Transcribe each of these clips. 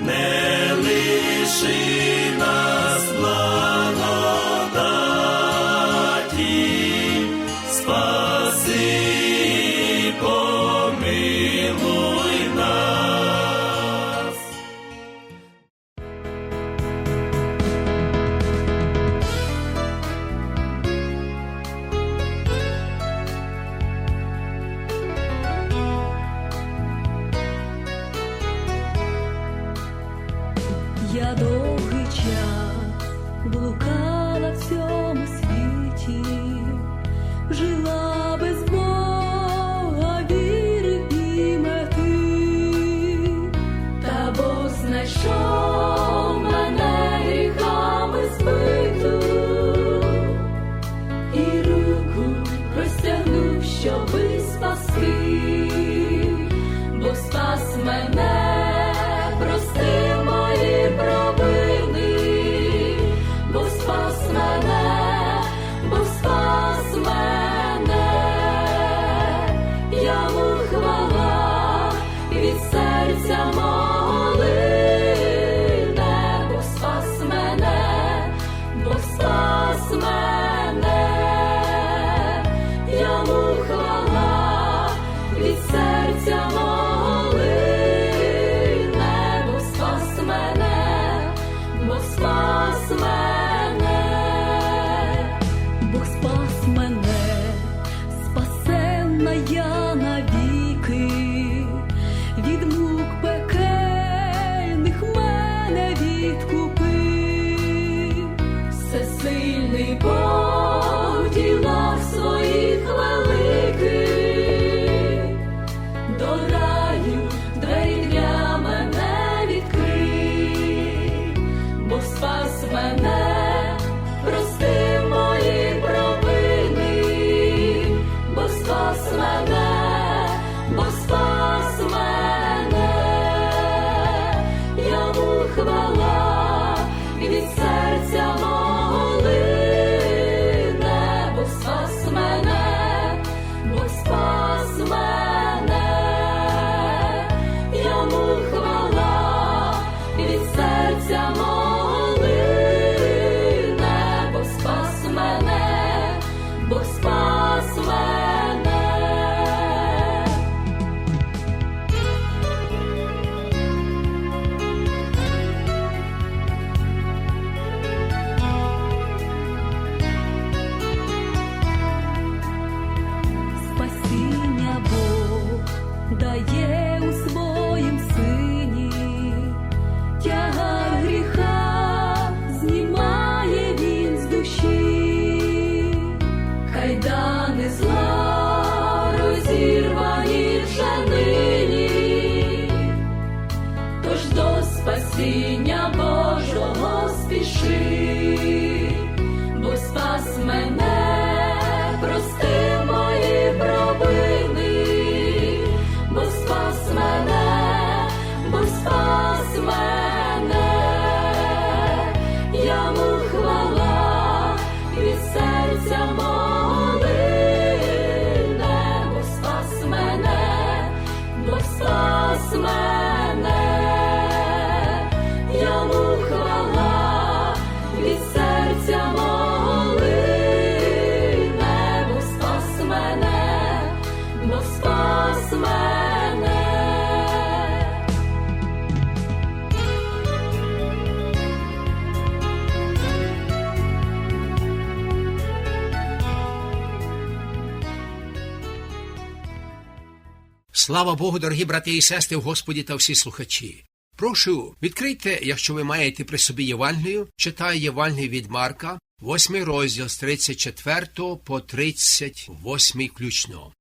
не лиши нас зла. Слава Богу, дорогі брати і сестри в Господі та всі слухачі. Прошу, відкрийте, якщо ви маєте при собі Євангелію, читаю Євангелію від Марка, 8 розділ з 34 по 38 включно.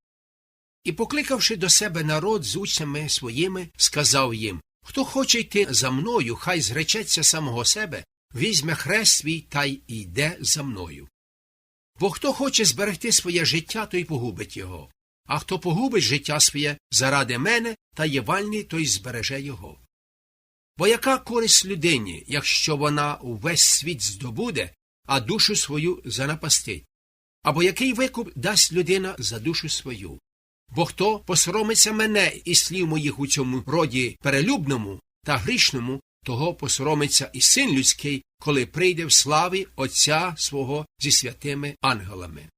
І, покликавши до себе народ з учнями своїми, сказав їм Хто хоче йти за мною, хай зречеться самого себе, візьме хрест свій та й йде за мною. Бо хто хоче зберегти своє життя, той погубить його, а хто погубить життя своє заради мене та Євангелії, той збереже його. Бо яка користь людині, якщо вона увесь світ здобуде, а душу свою занапастить? Або який викуп дасть людина за душу свою? Бо хто посоромиться мене і слів моїх у цьому роді перелюбному та грішному, того посоромиться і син людський, коли прийде в славі Отця свого зі святими ангелами.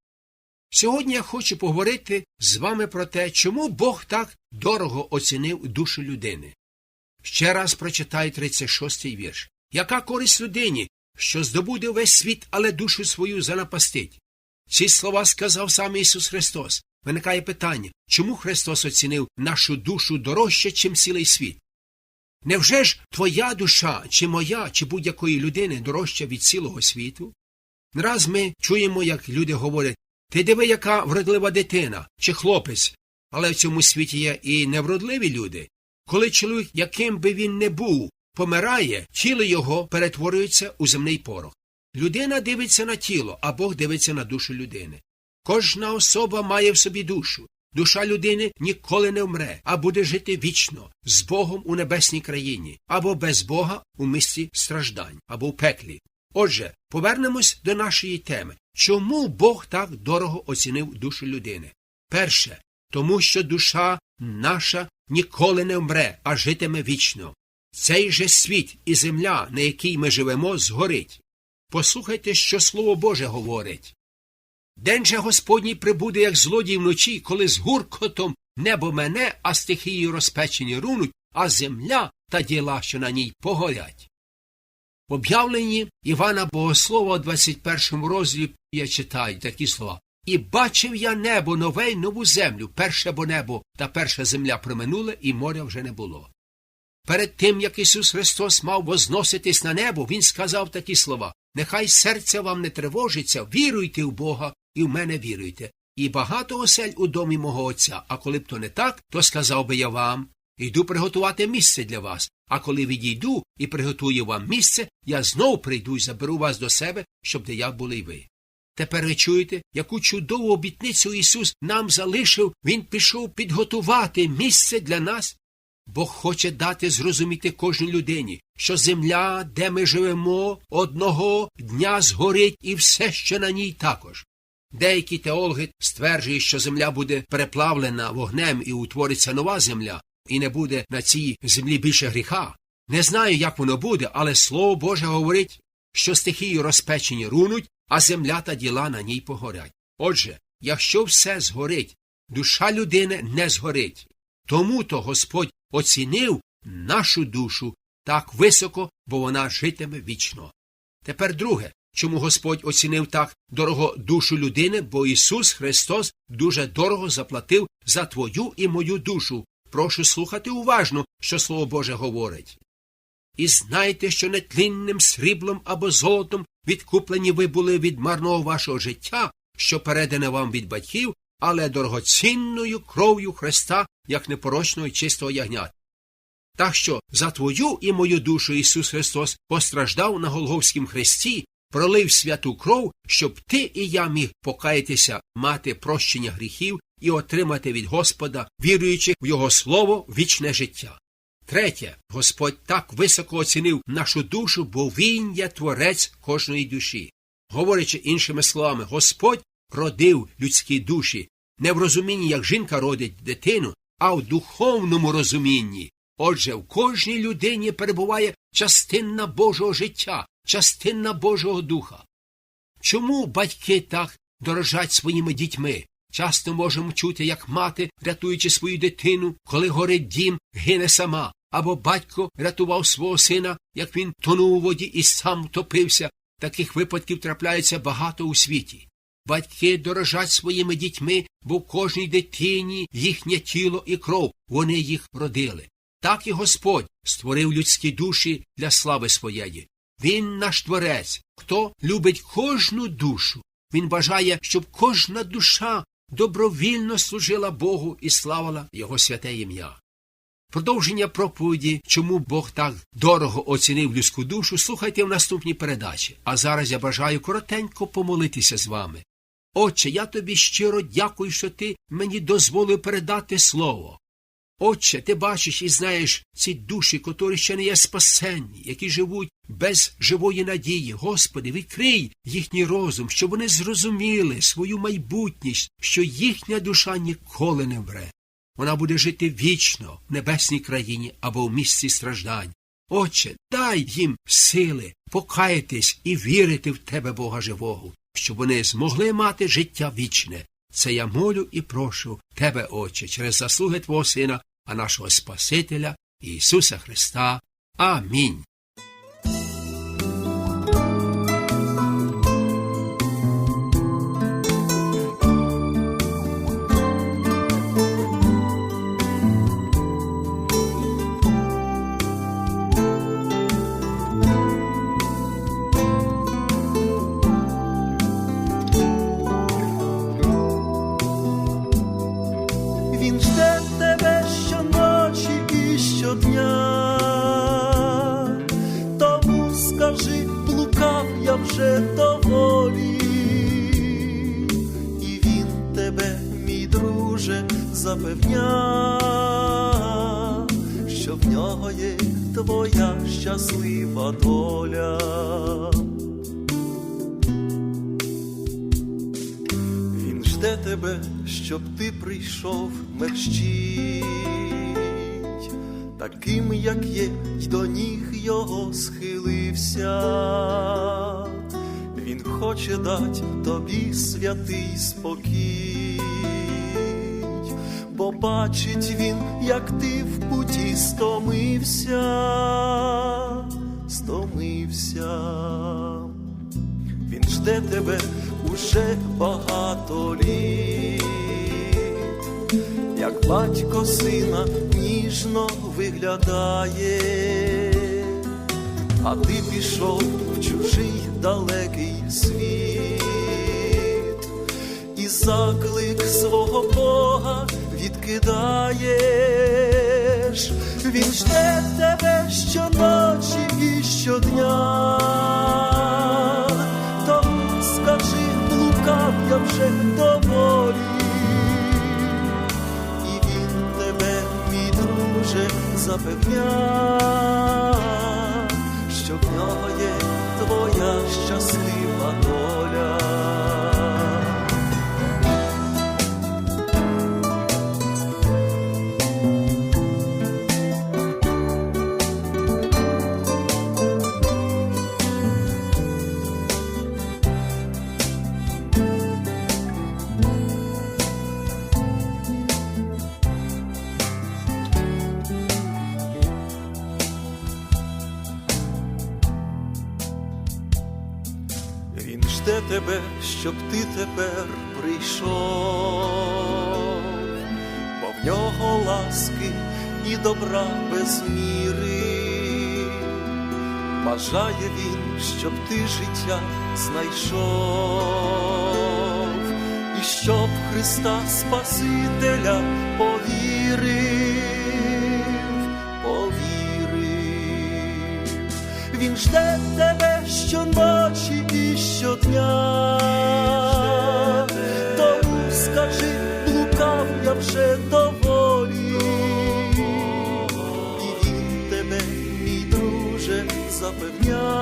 Сьогодні я хочу поговорити з вами про те, чому Бог так дорого оцінив душу людини. Ще раз прочитаю 36-й вірш. Яка користь людині, що здобуде весь світ, але душу свою занапастить? Ці слова сказав сам Ісус Христос. Виникає питання, чому Христос оцінив нашу душу дорожче, чим цілий світ? Невже ж твоя душа, чи моя, чи будь-якої людини дорожча від цілого світу? Раз ми чуємо, як люди говорять ти диви, яка вродлива дитина чи хлопець, але в цьому світі є і невродливі люди. Коли чоловік, яким би він не був, помирає, тіло його перетворюється у земний порох. Людина дивиться на тіло, а Бог дивиться на душу людини. Кожна особа має в собі душу. Душа людини ніколи не вмре, а буде жити вічно, з Богом у небесній країні, або без Бога у місці страждань, або в пеклі. Отже, повернемось до нашої теми. Чому Бог так дорого оцінив душу людини? Перше, тому що душа наша ніколи не вмре, а житиме вічно. Цей же світ і земля, на якій ми живемо, згорить. Послухайте, що Слово Боже говорить. День же Господній прибуде, як злодій вночі, коли з гуркотом небо мене, а стихії розпечені рунуть, а земля та діла, що на ній погорять. В об'явленні Івана Богослова у 21 розділі я читаю такі слова. І бачив я небо нове й нову землю, перше бо небо та перша земля проминули, і моря вже не було. Перед тим, як Ісус Христос мав возноситись на небо, Він сказав такі слова Нехай серце вам не тривожиться, віруйте в Бога і в мене віруйте. І багато осель у домі мого Отця, а коли б то не так, то сказав би я вам йду приготувати місце для вас, а коли відійду і приготую вам місце, я знов прийду і заберу вас до себе, щоб де я були й ви. Тепер ви чуєте, яку чудову обітницю Ісус нам залишив, Він пішов підготувати місце для нас. Бог хоче дати зрозуміти кожній людині, що земля, де ми живемо, одного дня згорить і все ще на ній також. Деякі теологи стверджують, що земля буде переплавлена вогнем і утвориться нова земля, і не буде на цій землі більше гріха. Не знаю, як воно буде, але Слово Боже говорить, що стихії розпечені рунуть, а земля та діла на ній погорять. Отже, якщо все згорить, душа людини не згорить. Тому то Господь оцінив нашу душу так високо, бо вона житиме вічно. Тепер друге, чому Господь оцінив так дорого душу людини, бо Ісус Христос дуже дорого заплатив за твою і мою душу. Прошу слухати уважно, що Слово Боже говорить. І знайте, що нетлінним сріблом або золотом відкуплені ви були від марного вашого життя, що передане вам від батьків, але дорогоцінною кров'ю Христа, як непорочного і чистого ягнят. Так що за твою і мою душу Ісус Христос постраждав на Голговськім хресті, пролив святу кров, щоб ти і я міг покаятися, мати прощення гріхів і отримати від Господа, віруючи в Його Слово, вічне життя. Третє, Господь так високо оцінив нашу душу, бо Він є творець кожної душі. Говорячи іншими словами, Господь родив людські душі не в розумінні, як жінка родить дитину, а в духовному розумінні. Отже, в кожній людині перебуває частина Божого життя, частина Божого Духа. Чому батьки так дорожать своїми дітьми? Часто можемо чути, як мати, рятуючи свою дитину, коли горить дім, гине сама, або батько рятував свого сина, як він тонув у воді і сам топився. Таких випадків трапляється багато у світі. Батьки дорожать своїми дітьми, бо в кожній дитині їхнє тіло і кров, вони їх родили. Так і Господь створив людські душі для слави своєї. Він наш творець, хто любить кожну душу. Він бажає, щоб кожна душа добровільно служила Богу і славила Його святе ім'я. Продовження проповіді, чому Бог так дорого оцінив людську душу, слухайте в наступній передачі. А зараз я бажаю коротенько помолитися з вами. Отче, я тобі щиро дякую, що ти мені дозволив передати слово. Отче, ти бачиш і знаєш ці душі, котрі ще не є спасенні, які живуть без живої надії. Господи, відкрий їхній розум, щоб вони зрозуміли свою майбутність, що їхня душа ніколи не вмре. Вона буде жити вічно в небесній країні або в місці страждань. Отче, дай їм сили покаятись і вірити в Тебе, Бога живого, щоб вони змогли мати життя вічне. Це я молю і прошу Тебе, Отче, через заслуги Твого Сина, а нашого Спасителя Ісуса Христа. Амінь. Твоя щаслива доля. Він жде тебе, щоб ти прийшов мерщій, таким, як є, й до ніг його схилився. Він хоче дать тобі святий спокій, бачить він, як ти в путі стомився, стомився. Він жде тебе уже багато літ, як батько сина ніжно виглядає, а ти пішов в чужий далекий світ, і заклик свого Бога відкидаєш, він жде тебе щоночі і щодня. Тому скажи, блукав я вже доволі, і він тебе, мій друже, запевня, що в нього є твоя щаслива доля. Жде тебе, щоб ти тепер прийшов, бо в нього ласки і добра без міри. Бажає він, щоб ти життя знайшов, і щоб Христа Спасителя повірив, повірив. Він жде тебе щоночі і щодня. Тому скажи, блукав я вже доволі, і він тебе, мій друже, запевня,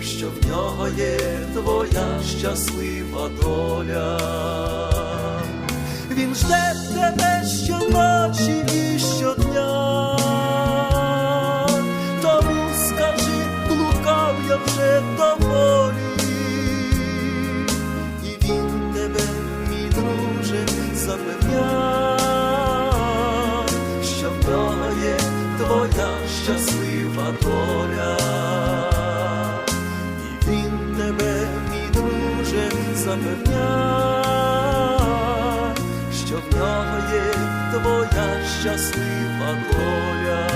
що в нього є твоя щаслива доля. запевняй, що в нього є твоя щаслива доля,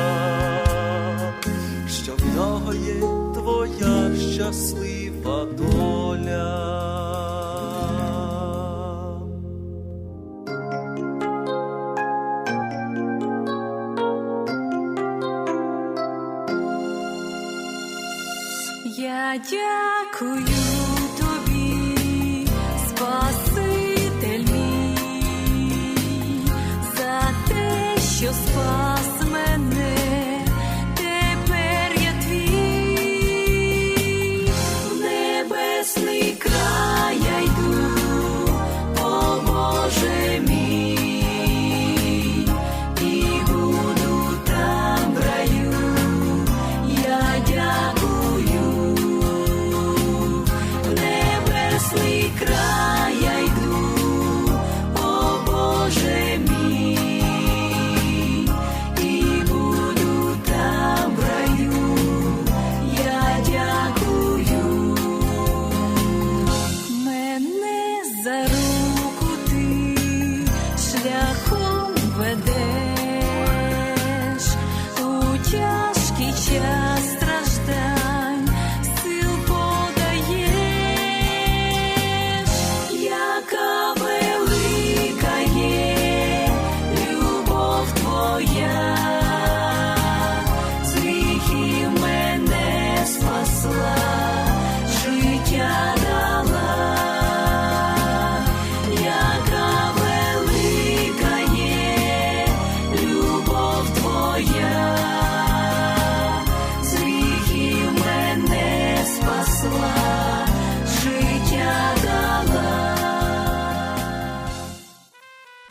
що в нього є твоя щаслива доля. Що спас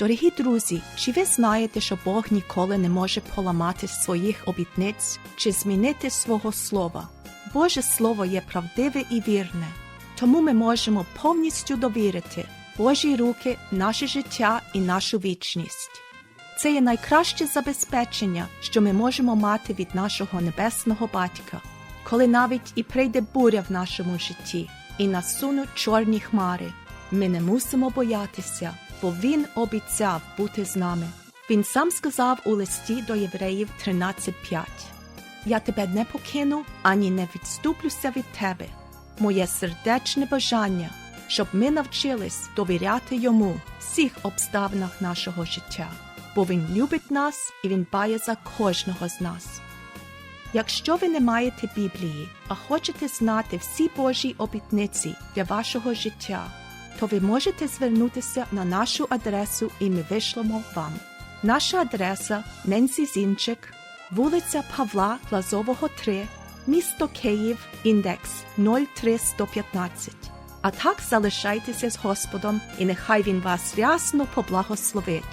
Дорогі друзі, чи ви знаєте, що Бог ніколи не може поламати своїх обітниць чи змінити свого слова? Боже Слово є правдиве і вірне, тому ми можемо повністю довірити Божі руки, наше життя і нашу вічність. Це є найкраще забезпечення, що ми можемо мати від нашого небесного батька, коли навіть і прийде буря в нашому житті, і насунуть чорні хмари. Ми не мусимо боятися, бо Він обіцяв бути з нами. Він сам сказав у листі до євреїв 13.5 Я тебе не покину ані не відступлюся від тебе. Моє сердечне бажання, щоб ми навчились довіряти йому всіх обставинах нашого життя, бо він любить нас і він дбає за кожного з нас. Якщо ви не маєте Біблії, а хочете знати всі Божі обітниці для вашого життя, то ви можете звернутися на нашу адресу і ми вишлемо вам. Наша адреса Ненсі Зінчик, вулиця Павла Глазового 3, місто Київ, індекс 03115. А так залишайтеся з Господом, і нехай Він вас рясно поблагословить.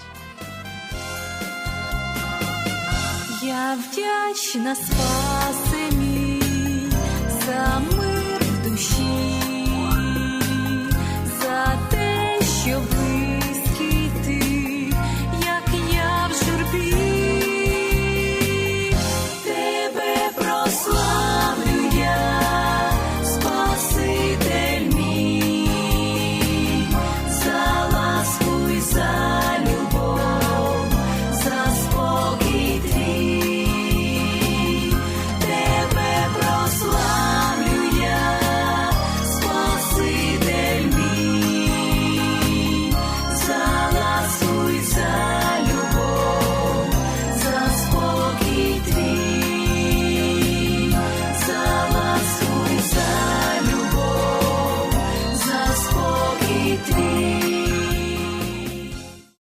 Я вдячна спаси мій за мир в душі,